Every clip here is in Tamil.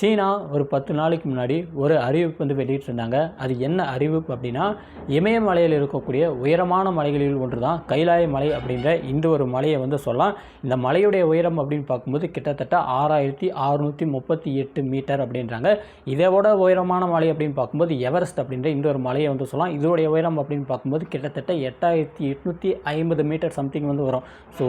சீனா ஒரு பத்து நாளைக்கு முன்னாடி ஒரு அறிவிப்பு வந்து வெளியிட்டிருந்தாங்க. அது என்ன அறிவிப்பு அப்படின்னா இமயமலையில் இருக்கக்கூடிய உயரமான மலைகளில் ஒன்று தான் கைலாய மலை அப்படின்ற இந்த ஒரு மலையை வந்து சொல்லலாம். இந்த மலையுடைய உயரம் அப்படின்னு பார்க்கும்போது கிட்டத்தட்ட ஆறாயிரத்தி அறுநூற்றி முப்பத்தி எட்டு மீட்டர் அப்படின்றாங்க. இதோட உயரமான மலை அப்படின்னு பார்க்கும்போது எவரெஸ்ட் அப்படின்ற இந்த ஒரு மலையை வந்து சொல்லலாம். இதோடைய உயரம் அப்படின்னு பார்க்கும்போது கிட்டத்தட்ட எட்டாயிரத்தி எட்நூற்றி ஐம்பது மீட்டர் சம்திங் வந்து வரும். ஸோ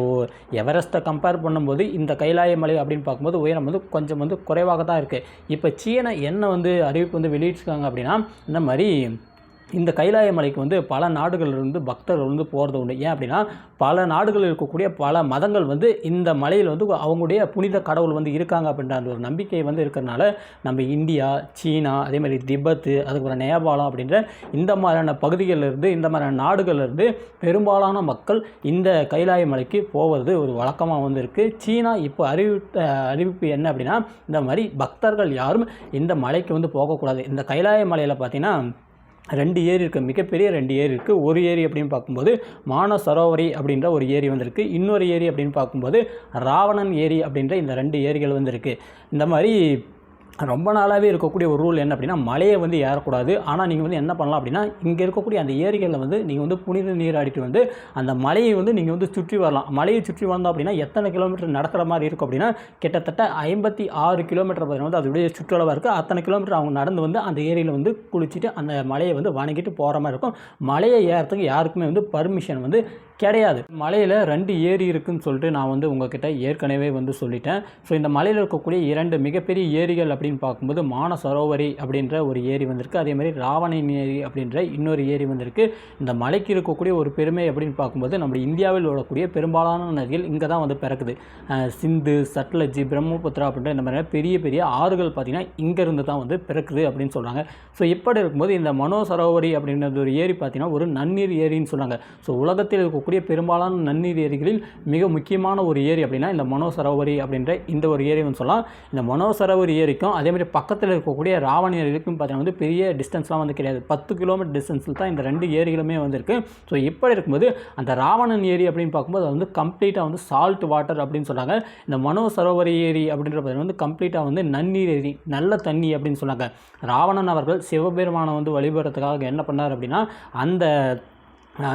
எவரெஸ்ட்டை கம்பேர் பண்ணும்போது இந்த கைலாய மலை அப்படின்னு பார்க்கும்போது உயரம் வந்து கொஞ்சம் வந்து குறைவாக தான் இருக்குது இப்போ சீனா என்ன வந்து அறிவிப்பு வந்து வெளியிட்டிருக்காங்க அப்படின்னா இந்த மாதிரி இந்த கைலாய மலைக்கு வந்து பல நாடுகளிலிருந்து பக்தர்கள் வந்து போகிறது உண்டு. ஏன் அப்படின்னா பல நாடுகளில் இருக்கக்கூடிய பல மதங்கள் வந்து இந்த மலையில் வந்து அவங்களுடைய புனித கடவுள் வந்து இருக்காங்க அப்படின்ற அந்த ஒரு நம்பிக்கை வந்து இருக்கிறனால நம்ம இந்தியா சீனா அதே மாதிரி திபெத்து அதுக்கப்புறம் நேபாளம் அப்படின்ற இந்த மாதிரியான பகுதிகளில் இருந்து இந்த மாதிரியான நாடுகளிலிருந்து பெரும்பாலான மக்கள் இந்த கைலாய மலைக்கு போவது ஒரு வழக்கமாக வந்து இருக்குது சீனா இப்போ அறிவித்த அறிவிப்பு என்ன அப்படின்னா இந்த மாதிரி பக்தர்கள் யாரும் இந்த மலைக்கு வந்து போகக்கூடாது. இந்த கைலாய மலையில் பார்த்திங்கன்னா ரெண்டு ஏரி இருக்குது மிகப்பெரிய ரெண்டு ஏரி இருக்குது ஒரு ஏரி அப்படின்னு பார்க்கும்போது மானசரோவரி அப்படின்ற ஒரு ஏரி வந்திருக்கு. இன்னொரு ஏரி அப்படின்னு பார்க்கும்போது ராவணன் ஏரி அப்படின்ற இந்த ரெண்டு ஏரிகள் வந்திருக்கு. இந்த மாதிரி ரொம்ப நாளாகவே இருக்கக்கூடிய ஒரு ரூல் என்ன அப்படின்னா மலையை வந்து ஏறக்கூடாது. ஆனால் நீங்கள் வந்து என்ன பண்ணலாம் அப்படின்னா இங்கே இருக்கக்கூடிய அந்த ஏரிகளில் வந்து நீங்கள் வந்து புனித நீராடிட்டு வந்து அந்த மலையை வந்து நீங்கள் வந்து சுற்றி வரலாம். மலையை சுற்றி வந்தோம் அப்படின்னா எத்தனை கிலோமீட்டர் நடக்கிற மாதிரி இருக்கும் அப்படின்னா கிட்டத்தட்ட ஐம்பத்தி ஆறு கிலோமீட்டர் பார்த்தீங்கன்னா வந்து அதோடைய சுற்றளவாக இருக்குது அத்தனை கிலோமீட்டர் அவங்க நடந்து வந்து அந்த ஏரியில் வந்து குளிச்சுட்டு அந்த மலையை வந்து வணங்கிட்டு போகிற மாதிரி இருக்கும். மலையை ஏறத்துக்கு யாருக்குமே வந்து பர்மிஷன் வந்து கிடையாது. மலையில் ரெண்டு ஏரி இருக்குன்னு சொல்லிட்டு நான் வந்து உங்ககிட்ட ஏற்கனவே வந்து சொல்லிட்டேன். ஸோ இந்த மலையில் இருக்கக்கூடிய இரண்டு மிகப்பெரிய ஏரிகள் அப்படின்னு பார்க்கும்போது மானசரோவரி அப்படின்ற ஒரு ஏரி வந்திருக்கு. அதே மாதிரி ராவணன் ஏரி அப்படின்ற இன்னொரு ஏரி வந்திருக்கு. இந்த மலைக்கு இருக்கக்கூடிய ஒரு பெருமை அப்படின்னு பார்க்கும்போது நம்ம இந்தியாவில் உள்ளக்கூடிய பெரும்பாலான நதிகள் இங்கே தான் வந்து பிறக்குது. சிந்து சட்லஜி பிரம்மபுத்திரா அப்படின்ற இந்த மாதிரி பெரிய பெரிய ஆறுகள் பார்த்திங்கன்னா இங்கேருந்து தான் வந்து பிறக்குது அப்படின்னு சொல்கிறாங்க ஸோ இப்படி இருக்கும்போது இந்த மனோசரோவரி அப்படின்றது ஒரு ஏரி பார்த்திங்கன்னா ஒரு நன்னீர் ஏரின்னு சொல்கிறாங்க ஸோ உலகத்தில் இருக்க இருக்கக்கூடிய பெரும்பாலான நன்னீர் ஏரிகளில் மிக முக்கியமான ஒரு ஏரி அப்படின்னா இந்த மனோசரோவரி அப்படின்ற இந்த ஒரு ஏரின்னு வந்து சொல்லலாம். இந்த மனோசரோவரி ஏரிக்கும் அதே மாதிரி பக்கத்தில் இருக்கக்கூடிய ராவண ஏரிக்கும் பார்த்தீங்கன்னா வந்து பெரிய டிஸ்டன்ஸ்லாம் வந்து கிடையாது. பத்து கிலோமீட்டர் டிஸ்டன்ஸில் தான் இந்த ரெண்டு ஏரிகளுமே வந்திருக்கு. ஸோ இப்படி இருக்கும்போது அந்த ராவணன் ஏரி அப்படின்னு பார்க்கும்போது அது வந்து கம்ப்ளீட்டாக வந்து சால்ட் வாட்டர் அப்படின்னு சொல்கிறாங்க இந்த மனோசரோவரி ஏரி அப்படின்ற பார்த்தீங்கன்னா வந்து கம்ப்ளீட்டாக வந்து நன்னீர் ஏரி நல்ல தண்ணி அப்படின்னு சொன்னாங்க. ராவணன் அவர்கள் சிவபெருமானை வந்து வழிபடுறதுக்காக என்ன பண்ணார் அப்படின்னா அந்த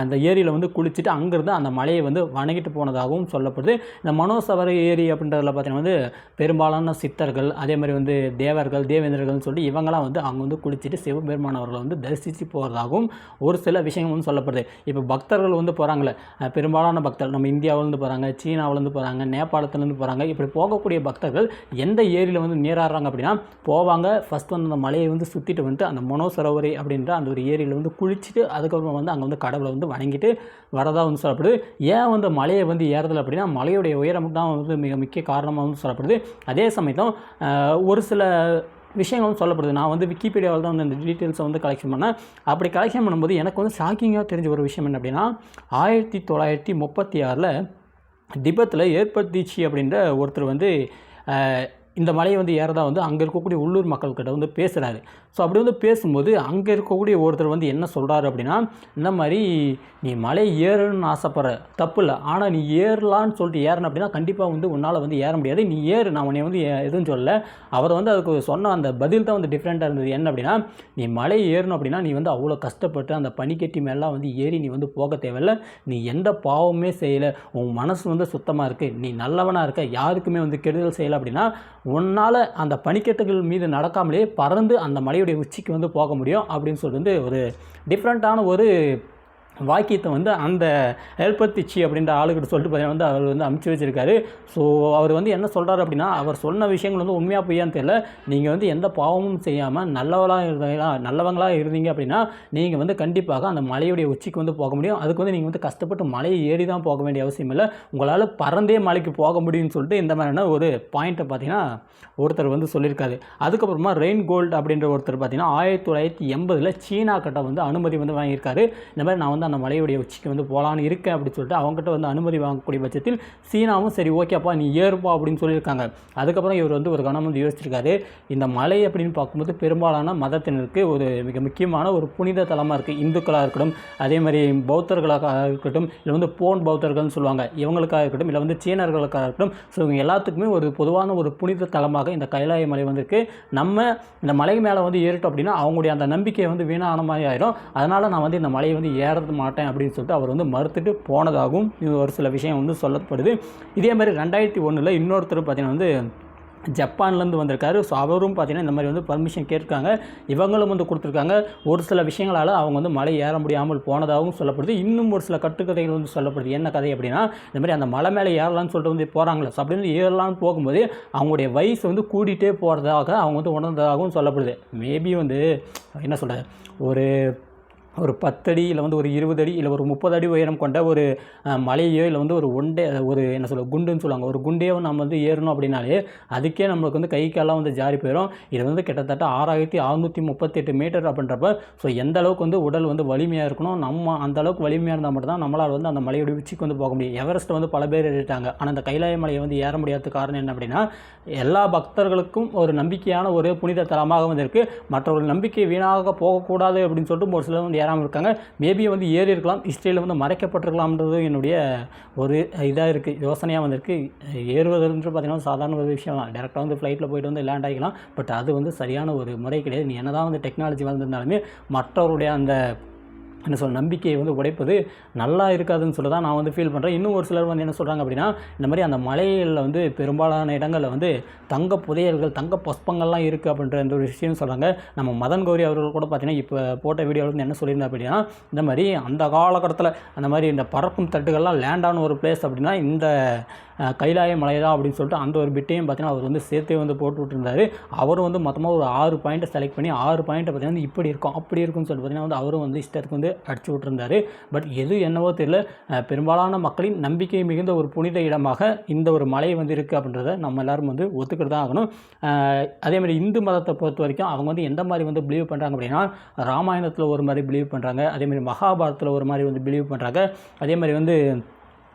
அந்த ஏரியில் வந்து குளிச்சுட்டு அங்கேருந்து அந்த மலையை வந்து வணங்கிட்டு போனதாகவும் சொல்லப்படுது. இந்த மனோசவர ஏரி அப்படின்றதுல பார்த்தீங்கன்னா வந்து பெரும்பாலான சித்தர்கள் அதே மாதிரி வந்து தேவர்கள் தேவேந்திரர்கள்னு சொல்லி இவங்களாம் வந்து அங்கே வந்து குளிச்சுட்டு சிவபெருமானவர்களை வந்து தரிசித்து போகிறதாகவும் ஒரு சில விஷயங்கள் வந்து சொல்லப்படுது. இப்போ பக்தர்கள் வந்து போகிறாங்களே பெரும்பாலான பக்தர்கள் நம்ம இந்தியாவிலேருந்து போகிறாங்க சீனாவிலேருந்து போகிறாங்க நேபாளத்துலேருந்து போகிறாங்க இப்படி போகக்கூடிய பக்தர்கள் எந்த ஏரியில் வந்து நீராடுறாங்க அப்படின்னா போவாங்க. ஃபஸ்ட் வந்து அந்த மலையை வந்து சுற்றிட்டு வந்துட்டு அந்த மனோசரோவரி அப்படின்ற அந்த ஒரு ஏரியில் வந்து குளிச்சுட்டு அதுக்கப்புறம் வந்து அங்கே வந்து கடவுள் வந்து வணங்கிட்டு வரதாக வந்து சொல்லப்படுது. ஏன் வந்து மலையை வந்து ஏறுதல் அப்படின்னா மலையுடைய உயரம் தான் வந்து மிக முக்கிய காரணமாக வந்து சொல்லப்படுது. அதே சமயத்தும் ஒரு சில விஷயங்கள் சொல்லப்படுது. நான் வந்து விக்கிபீடியாவில் தான் வந்து இந்த டீட்டெயில்ஸை வந்து கலெக்ஷன் பண்ணேன். அப்படி கலெக்ஷன் பண்ணும்போது எனக்கு வந்து ஷாக்கிங்காக தெரிஞ்ச ஒரு விஷயம் என்ன அப்படின்னா ஆயிரத்தி தொள்ளாயிரத்தி முப்பத்தி ஆறில் திபெத்தில் ஏற்படுத்திச்சு அப்படின்ற ஒருத்தர் வந்து இந்த மலையை வந்து ஏறதா வந்து அங்கே இருக்கக்கூடிய உள்ளூர் மக்கள்கிட்ட வந்து பேசுகிறாரு ஸோ அப்படி வந்து பேசும்போது அங்கே இருக்கக்கூடிய ஒருத்தர் வந்து என்ன சொல்கிறாரு அப்படின்னா இந்த மாதிரி நீ மலை ஏறணும்னு ஆசைப்படுற தப்பு இல்லை ஆனால் நீ ஏறலான்னு சொல்லிட்டு ஏறணும் அப்படின்னா கண்டிப்பாக வந்து உன்னால் வந்து ஏற முடியாது. நீ ஏறு நான் உன்னை வந்து ஏ- எதுவும் சொல்லலை. அவர் வந்து அதுக்கு சொன்ன அந்த பதில் தான் வந்து டிஃப்ரெண்ட்டாக இருந்தது. என்ன அப்படின்னா நீ மலை ஏறணும் அப்படின்னா நீ வந்து அவ்வளோ கஷ்டப்பட்டு அந்த பனிக்கட்டி மேலாம் வந்து ஏறி நீ வந்து போக தேவையில்ல. நீ எந்த பாவமே செய்யலை. உன் மனசு வந்து சுத்தமாக இருக்குது நீ நல்லவனாக இருக்க. யாருக்குமே வந்து கெடுதல் செய்யலை அப்படின்னா உன்னால் அந்த பனிக்கட்டுகள் மீது நடக்காமலே பறந்து அந்த மலையுடைய உச்சிக்கு வந்து போக முடியும் அப்படின்னு சொல்லிட்டு வந்து ஒரு டிஃப்ரெண்ட்டான ஒரு வாக்கியத்தை வந்து அந்த ஏற்படுத்திச்சு அப்படின்ற ஆளுகிட்ட சொல்லிட்டு பார்த்தீங்கன்னா வந்து அவர் வந்து அமுச்சு வச்சிருக்காரு. ஸோ அவர் வந்து என்ன சொல்கிறாரு அப்படின்னா அவர் சொன்ன விஷயங்கள் வந்து உண்மையாக பொய்யான்னு தெரியல. நீங்கள் வந்து எந்த பாவமும் செய்யாமல் நல்லவளாக இருந்தீங்களா நல்லவங்களாக இருந்தீங்க அப்படின்னா நீங்கள் வந்து கண்டிப்பாக அந்த மலையுடைய உச்சிக்கு வந்து போக முடியும். அதுக்கு வந்து நீங்கள் வந்து கஷ்டப்பட்டு மலையை ஏறி தான் போக வேண்டிய அவசியம் இல்லை. உங்களால் பறந்தே மலைக்கு போக முடியும்னு சொல்லிட்டு இந்த மாதிரியான ஒரு பாயிண்ட்டை பார்த்தீங்கன்னா ஒருத்தர் வந்து சொல்லியிருக்காரு. அதுக்கப்புறமா ரெயின் கோல்ட் அப்படின்ற ஒருத்தர் பார்த்தீங்கன்னா ஆயிரத்தி தொள்ளாயிரத்தி எண்பதில் சீனா கட்ட வந்து அனுமதி வந்து வாங்கியிருக்காரு. இந்த மாதிரி நான் வந்து வந்து அந்த மலையுடைய உச்சிக்கு வந்து போகலான்னு இருக்கேன் அப்படின்னு சொல்லிட்டு அவங்ககிட்ட வந்து அனுமதி வாங்கக்கூடிய பட்சத்தில் சீனாவும் சரி ஓகேப்பா நீ ஏறுப்பா அப்படின்னு சொல்லியிருக்காங்க. அதுக்கப்புறம் இவர் வந்து ஒரு கணம் வந்து யோசிச்சிருக்காரு. இந்த மலை அப்படின்னு பார்க்கும்போது பெரும்பாலான மதத்தினருக்கு ஒரு மிக முக்கியமான ஒரு புனித தலமாக இருக்குது இந்துக்களாக இருக்கட்டும் அதே மாதிரி பௌத்தர்களாக இருக்கட்டும் இல்லை வந்து போன் பௌத்தர்கள்னு சொல்லுவாங்க. இவங்களுக்காக இருக்கட்டும் இல்லை வந்து சீனர்களுக்காக இருக்கட்டும். ஸோ இவங்க எல்லாத்துக்குமே ஒரு பொதுவான ஒரு புனித தலமாக இந்த கைலாய மலை வந்திருக்கு. நம்ம இந்த மலை மேலே வந்து ஏறிட்டோம் அப்படின்னா அவங்களுடைய அந்த நம்பிக்கையை வந்து வீணான மாதிரி ஆயிடும் அதனால் நான் வந்து இந்த மலையை வந்து ஏறது மாட்டேன் அப்படின்னு சொல்லிட்டு அவர் வந்து மறுத்துட்டு போனதாகவும் ஒரு சில விஷயம் வந்து சொல்லப்படுது. இதே மாதிரி ரெண்டாயிரத்தி ஒன்றில் இன்னொருத்தர் பார்த்தீங்கன்னா வந்து ஜப்பான்லேருந்து வந்திருக்காரு. ஸோ அவரும் பார்த்தீங்கன்னா இந்த மாதிரி வந்து பர்மிஷன் கேட்டிருக்காங்க. இவங்களும் வந்து கொடுத்துருக்காங்க. ஒரு சில விஷயங்களால் அவங்க வந்து மலை ஏற முடியாமல் போனதாகவும் சொல்லப்படுது. இன்னும் ஒரு சில கட்டுக்கதைகள் வந்து சொல்லப்படுது. என்ன கதை அப்படின்னா இந்த மாதிரி அந்த மலை மேலே ஏறலாம்னு சொல்லிட்டு வந்து போகிறாங்களே ஸோ அப்படின்னு ஏறலாம்னு போகும்போது அவங்களுடைய வயசு வந்து கூட்டிகிட்டே போகிறதாக அவங்க வந்து உணர்ந்ததாகவும் சொல்லப்படுது. மேபி வந்து என்ன சொல்கிறது ஒரு ஒரு பத்தடி இல்லை வந்து ஒரு இருபது அடி இல்லை ஒரு முப்பது அடி உயரம் கொண்ட ஒரு மலையோ இல்லை வந்து ஒரு ஒண்டே ஒரு என்ன சொல்ல குண்டுன்னு சொல்லுவாங்க. ஒரு குண்டையோ நம்ம வந்து ஏறணும் அப்படின்னாலே அதுக்கே நம்மளுக்கு வந்து கை காலெலாம் வந்து ஜாரி போயிடும் இது வந்து கிட்டத்தட்ட ஆறாயிரத்தி அறுநூற்றி முப்பத்தெட்டு மீட்டர் அப்படின்றப்ப ஸோ எந்த அளவுக்கு வந்து உடல் வந்து வலிமையாக இருக்கணும் நம்ம அந்த அளவுக்கு வலிமையாக இருந்தால் மட்டும்தான் நம்மளால் வந்து அந்த மலையோட உச்சிக்கு வந்து போக முடியும். எவரெஸ்ட் வந்து பல பேர் ஏறிட்டாங்க. ஆனால் அந்த கைலாய மலையை வந்து ஏற முடியாத காரணம் என்ன அப்படின்னா எல்லா பக்தர்களுக்கும் ஒரு நம்பிக்கையான ஒரு புனித தலமாக வந்து இருக்குது மற்றவர்கள் நம்பிக்கை வீணாக போகக்கூடாது அப்படின்னு சொல்லிட்டு ஒரு சிலர் வந்து ஏறாமல் இருக்காங்க. மேபி வந்து ஏறி இருக்கலாம் ஹிஸ்ட்ரியில் வந்து மறைக்கப்பட்டிருக்கலாம்ன்றது என்னுடைய ஒரு இதாக இருக்குது யோசனையாக வந்திருக்கு. ஏறுவதுன்றது பார்த்தீங்கன்னா சாதாரண ஒரு விஷயம் தான். டேரெக்டாக வந்து ஃப்ளைட்டில் போயிட்டு வந்து லேண்ட் ஆகிக்கலாம். பட் அது வந்து சரியான ஒரு முறை கிடையாது. நீ என்ன தான் வந்து டெக்னாலஜி வந்திருந்தாலுமே மற்றவருடைய அந்த என்ன சொல்ல நம்பிக்கையை வந்து உடைப்பது நல்லா இருக்காதுன்னு சொல்லி தான் நான் வந்து ஃபீல் பண்ணுறேன் இன்னும் ஒரு சிலர் வந்து என்ன சொல்கிறாங்க அப்படின்னா இந்த மாதிரி அந்த மலைகளில் வந்து பெரும்பாலான இடங்களில் வந்து தங்க புதையல்கள் தங்க புஷ்பங்கள்லாம் இருக்குது அப்படின்ற இந்த ஒரு விஷயம் சொல்கிறாங்க நம்ம மதன் கௌரி அவர்கள் கூட பார்த்தீங்கன்னா இப்போ போட்ட வீடியோவில் வந்து என்ன சொல்லியிருந்தா அப்படின்னா இந்த மாதிரி அந்த காலகட்டத்தில் அந்த மாதிரி இந்த பறக்கும் தட்டுகள்லாம் லேண்டான ஒரு பிளேஸ் அப்படின்னா இந்த கைலாய மலை தான் அப்படின்னு சொல்லிட்டு அந்த ஒரு பிட்டையும் பார்த்தீங்கன்னா அவர் வந்து சேர்த்தே வந்து போட்டு விட்டுருந்தாரு. அவரும் வந்து மொத்தமாக ஒரு ஆறு பாயிண்ட்டை செலக்ட் பண்ணி ஆறு பாயிண்ட்டை பார்த்தீங்கன்னா வந்து இப்படி இருக்கும் அப்படி இருக்கும்னு சொல்லிட்டு பார்த்தீங்கன்னா வந்து அவரும் வந்து இஷ்டத்துக்கு வந்து அடிச்சு விட்டுருந்தார். பட் எது என்னவோ தெரியல. பெரும்பாலான மக்களின் நம்பிக்கை மிகுந்த ஒரு புனித இடமாக இந்த ஒரு மலை வந்து இருக்குது அப்படின்றத நம்ம எல்லாரும் வந்து ஒத்துக்கிட்டு தான் ஆகணும். அதே மாதிரி இந்து மதத்தை பொறுத்த வரைக்கும் அவங்க வந்து எந்த மாதிரி வந்து பிலீவ் பண்ணுறாங்க அப்படின்னா ராமாயணத்தில் ஒரு மாதிரி பிலீவ் பண்ணுறாங்க அதே மாதிரி மகாபாரத்தில் ஒரு மாதிரி வந்து பிலீவ் பண்ணுறாங்க அதே மாதிரி வந்து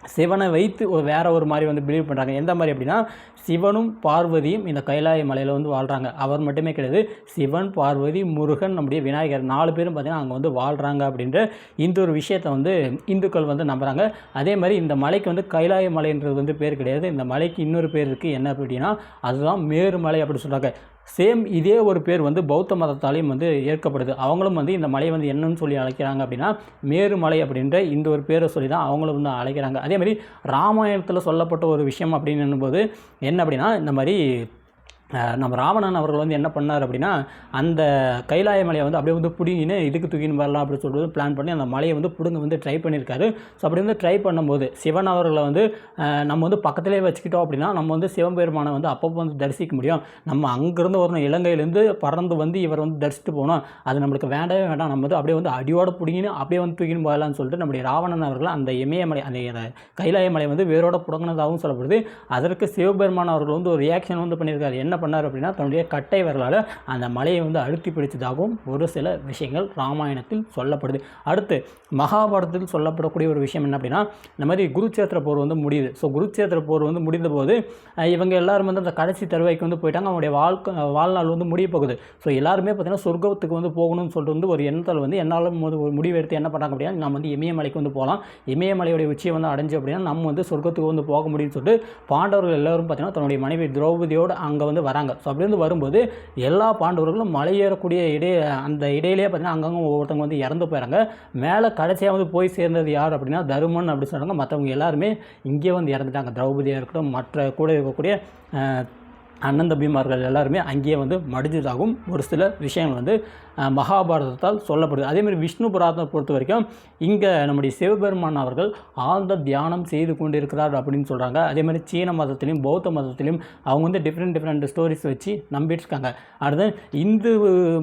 சிவனை வைத்து ஒரு வேற ஒரு மாதிரி வந்து பிலீவ் பண்ணுறாங்க எந்த மாதிரி அப்படின்னா சிவனும் பார்வதியும் இந்த கைலாய மலையில் வந்து வாழ்கிறாங்க அவர் மட்டுமே கிடையாது சிவன் பார்வதி முருகன் நம்முடைய விநாயகர் நாலு பேரும் பார்த்தீங்கன்னா அங்கே வந்து வாழ்கிறாங்க அப்படின்ற இந்த ஒரு விஷயத்தை வந்து இந்துக்கள் வந்து நம்புகிறாங்க அதே மாதிரி இந்த மலைக்கு வந்து கைலாய மலைன்றது வந்து பேர் கிடையாது. இந்த மலைக்கு இன்னொரு பேர் இருக்குது என்ன அப்படின்னா அதுதான் மேருமலை அப்படின்னு சொல்கிறாங்க சேம் இதே ஒரு பேர் வந்து பௌத்த மதத்தாலையும் வந்து ஏற்கப்படுது. அவங்களும் வந்து இந்த மலையை வந்து என்னன்னு சொல்லி அழைக்கிறாங்க அப்படின்னா மேருமலை அப்படின்ற இந்த ஒரு பேரை சொல்லி தான் அவங்களும் வந்து அழைக்கிறாங்க. அதே மாதிரி ராமாயணத்தில் சொல்லப்பட்ட ஒரு விஷயம் அப்படின்னு போது என்ன அப்படின்னா இந்த மாதிரி நம்ம ராவணன் அவர்கள் வந்து என்ன பண்ணார் அப்படின்னா அந்த கைலாய மலையை வந்து அப்படியே வந்து பிடிங்கின்னு இதுக்கு தூக்கின்னு வரலாம் அப்படின்னு சொல்லிட்டு பிளான் பண்ணி அந்த மலையை வந்து பிடுங்க வந்து ட்ரை பண்ணியிருக்காரு. ஸோ அப்படி வந்து ட்ரை பண்ணும்போது சிவன் அவர்களை வந்து நம்ம வந்து பக்கத்திலே வச்சுக்கிட்டோம் அப்படின்னா நம்ம வந்து சிவபெருமானை வந்து அப்பப்போ வந்து தரிசிக்க முடியும். நம்ம அங்கேருந்து வரணும் இலங்கையிலேருந்து பறந்து வந்து இவர் வந்து தரிசிட்டு போகணும் அது நம்மளுக்கு வேண்டவே வேண்டாம். நம்ம வந்து அப்படியே வந்து அடியோடு பிடிங்கின்னு அப்படியே வந்து தூக்கின்னு போகலாம்னு சொல்லிட்டு நம்முடைய ராவணன் அவர்கள் அந்த இமயமலை அந்த கைலாய மலை வந்து வேரோட புடங்கினதாகவும் சொல்லப்படுது. அதற்கு சிவபெருமான் அவர்கள் வந்து ஒரு ரியாக்ஷன் வந்து பண்ணியிருக்காரு. என்ன பண்ணார் அப்படின்னா தன்னுடைய கட்டை வரலால் அந்த மலையை வந்து அழுத்தி பிடித்ததாகவும் ஒரு சில விஷயங்கள் ராமாயணத்தில் சொல்லப்படுது. அடுத்து மகாபாரதத்தில் சொல்லப்படக்கூடிய ஒரு விஷயம் என்ன அப்படின்னா இந்த மாதிரி குருச்சேத்திர போர் வந்து முடியுது. ஸோ குருச்சேத்திர போர் வந்து முடிந்த போது இவங்க எல்லாரும் வந்து அந்த கடைசி தருவாய்க்கு வந்து போயிட்டாங்க. அவங்களுடைய வாழ்க்கை வாழ்நாள் வந்து முடிய போகுது. ஸோ எல்லாருமே பார்த்தீங்கன்னா சொர்க்கத்துக்கு வந்து போகணும்னு சொல்லிட்டு வந்து ஒரு எண்ணத்தில் வந்து என்னால் வந்து ஒரு முடிவெடுத்து என்ன பண்ணாங்க அப்படின்னா நம்ம வந்து இமயமலைக்கு வந்து போகலாம். இமயமலையுடைய உச்சியை வந்து அடைஞ்சு அப்படின்னா நம்ம வந்து சொர்க்கத்துக்கு வந்து போக முடியும்னு சொல்லிட்டு பாண்டவர்கள் எல்லாரும் பார்த்தீங்கன்னா தன்னுடைய மனைவி திரௌபதியோடு அங்கே வந்து வராங்க. ஸோ அப்படிலேருந்து வரும்போது எல்லா பாண்டவர்களும் மலையேறக்கூடிய இடையே அந்த இடையிலேயே பார்த்தீங்கன்னா அங்கங்கே ஒவ்வொருத்தவங்க வந்து இறந்து போயிறாங்க. மேலே கடைசியாக வந்து போய் சேர்ந்தது யார் அப்படின்னா தருமன் அப்படின்னு சொல்கிறாங்க மற்றவங்க எல்லாருமே இங்கே வந்து இறந்துட்டாங்க. திரௌபதியாக இருக்கட்டும் மற்ற கூட இருக்கக்கூடிய அண்ணன் தம்பிமார்கள் எல்லாருமே அங்கேயே வந்து மடிஞ்சதாகவும் ஒரு சில விஷயங்கள் வந்து மகாபாரதத்தால் சொல்லப்படுது. அதேமாதிரி விஷ்ணு புராணத்தை பொறுத்த வரைக்கும் இங்கே நம்முடைய சிவபெருமான் அவர்கள் ஆழ்ந்த தியானம் செய்து கொண்டிருக்கிறார் அப்படின்னு சொல்கிறாங்க அதே மாதிரி சீன மதத்திலையும் பௌத்த மதத்திலையும் அவங்க வந்து டிஃப்ரெண்ட் டிஃப்ரெண்ட் ஸ்டோரிஸ் வச்சு நம்பிட்டு இருக்காங்க அடுத்து இந்து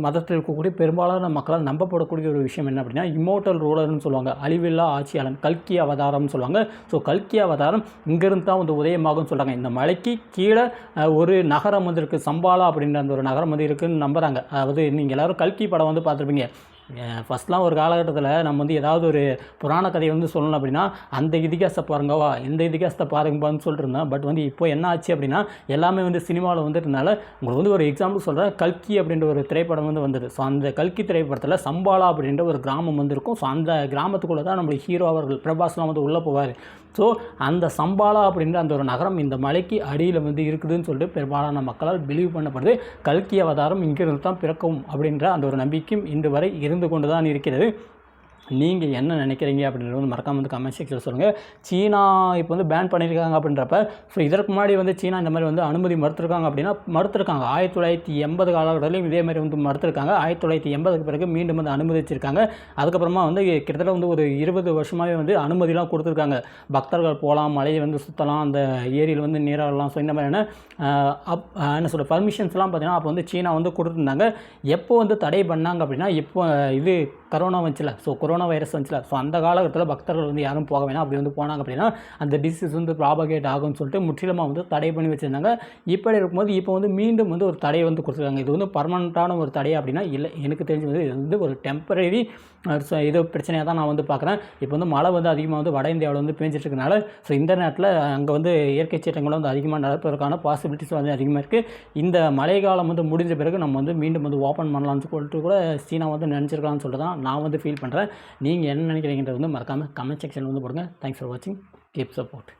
மதத்தில் இருக்கக்கூடிய பெரும்பாலான மக்களால் நம்பப்படக்கூடிய ஒரு விஷயம் என்ன அப்படின்னா இம்மோட்டல் ரூலர்னு சொல்லுவாங்க. அழிவில்லா ஆட்சியாளன் கல்கி அவதாரம்னு சொல்லுவாங்க. ஸோ கல்கி அவதாரம் இங்கேருந்து தான் வந்து உதயமாகும்னு சொல்கிறாங்க இந்த மலைக்கு கீழே ஒரு நகரம் வந்து இருக்குது சம்பாலா அப்படின்ற அந்த ஒரு நகரம் வந்து இருக்குன்னு நம்புகிறாங்க அதாவது நீங்கள் எல்லாரும் கல்கி படம் வந்து பார்த்துருப்பீங்க. ஃபஸ்ட்லாம் ஒரு காலகட்டத்தில் நம்ம வந்து ஏதாவது ஒரு புராண கதையை வந்து சொல்லணும் அப்படின்னா அந்த இதிகாசத்தை பாருங்கவா இந்த இதிகாசத்தை பாருங்கப்பான்னு சொல்லிட்டு இருந்தேன். பட் வந்து இப்போ என்ன ஆச்சு அப்படின்னா எல்லாமே வந்து சினிமாவில் வந்துட்டனால உங்களுக்கு வந்து ஒரு எக்ஸாம்பிள் சொல்கிறேன் கல்கி அப்படின்ற ஒரு திரைப்படம் வந்து வந்தது. ஸோ அந்த கல்கி திரைப்படத்தில் சம்பாலா அப்படின்ற ஒரு கிராமம் வந்து இருக்கும். ஸோ அந்த கிராமத்துக்குள்ளே தான் நம்மளுக்கு ஹீரோ அவர்கள் பிரபாஸ்லாம் வந்து உள்ளே போவார். ஸோ அந்த சம்பாலா அப்படின்ற அந்த ஒரு நகரம் இந்த மலைக்கு அடியில் வந்து இருக்குதுன்னு சொல்லிட்டு பெரும்பாலான மக்களால் பிலீவ் பண்ணப்படுது. கல்கி அவதாரம் இங்கிருந்து தான் பிறக்கும் அப்படின்ற அந்த ஒரு நம்பிக்கையும் இன்று வரை இருந்து கொண்டு தான் இருக்கிறது. நீங்கள் என்ன நினைக்கிறீங்க அப்படின்றது வந்து மறக்காம வந்து கமெண்ட் செக்ஷனில் சொல்லுங்கள் சீனா இப்போ வந்து பேன் பண்ணியிருக்காங்க அப்படின்றப்ப ஸோ இதற்கு முன்னாடி வந்து சீனா இந்த மாதிரி வந்து அனுமதி மறுத்திருக்காங்க அப்படின்னா மறுத்திருக்காங்க. ஆயிரத்தி தொள்ளாயிரத்தி எண்பது காலகட்டத்திலையும் இதே மாதிரி வந்து மறுத்திருக்காங்க. ஆயிரத்தி தொள்ளாயிரத்தி எண்பதுக்கு பிறகு மீண்டும் வந்து அனுமதிச்சிருக்காங்க. அதுக்கப்புறமா வந்து கிட்டத்தட்ட வந்து ஒரு இருபது வருஷமாகவே வந்து அனுமதிலாம் கொடுத்துருக்காங்க. பக்தர்கள் போகலாம் மலையை வந்து சுற்றலாம் அந்த ஏரியில் வந்து நீராடலாம். ஸோ இந்த மாதிரியான அப் என்ன சொல்கிற பர்மிஷன்ஸ்லாம் பார்த்தீங்கன்னா அப்போ வந்து சீனா வந்து கொடுத்துருந்தாங்க. எப்போ வந்து தடை பண்ணாங்க அப்படின்னா இப்போ இது கரோனா வந்துச்சுல. ஸோ கொரோனா வைரஸ் வந்துச்சுல. ஸோ அந்த காலகட்டத்தில் பக்தர்கள் வந்து யாரும் போக வேணாம். அப்படி வந்து போனாங்க அப்படின்னா அந்த டிசீஸ் வந்து ப்ராபகேட் ஆகும்னு சொல்லிட்டு முற்றிலுமாக வந்து தடை பண்ணி வச்சுருந்தாங்க. இப்படி இருக்கும்போது இப்போ வந்து மீண்டும் வந்து ஒரு தடை வந்து கொடுத்துருக்காங்க. இது வந்து பர்மனண்ட்டான ஒரு தடை அப்படின்னா இல்லை எனக்கு தெரிஞ்சு வந்து இது வந்து ஒரு டெம்பரரி இது பிரச்சனையாக தான் நான் வந்து பார்க்குறேன். இப்போ வந்து மழை வந்து அதிகமாக வந்து வட இந்தியாவில் வந்து பேஞ்சிட்ருக்கனால ஸோ இந்த நேரத்தில் அங்கே வந்து இயற்கை சீற்றங்கள் வந்து அதிகமாக நடப்பதற்கான பாசிபிலிட்டிஸ் வந்து அதிகமாக இருக்குது இந்த மழை காலம் வந்து முடிஞ்ச பிறகு நம்ம வந்து மீண்டும் வந்து ஓப்பன் பண்ணலாம்னு சொல்லிட்டு கூட சீனா வந்து நினச்சிருக்கலாம்னு சொல்லிட்டு தான் நான் வந்து ஃபீல் பண்ணுறேன் நீங்கள் என்ன நினைக்கிறீங்கன்றது வந்து மறக்காமல் கமெண்ட் செக்ஷனில் வந்து போடுங்க. தேங்க்ஸ் ஃபார் வாட்சிங் கீப் சப்போர்ட்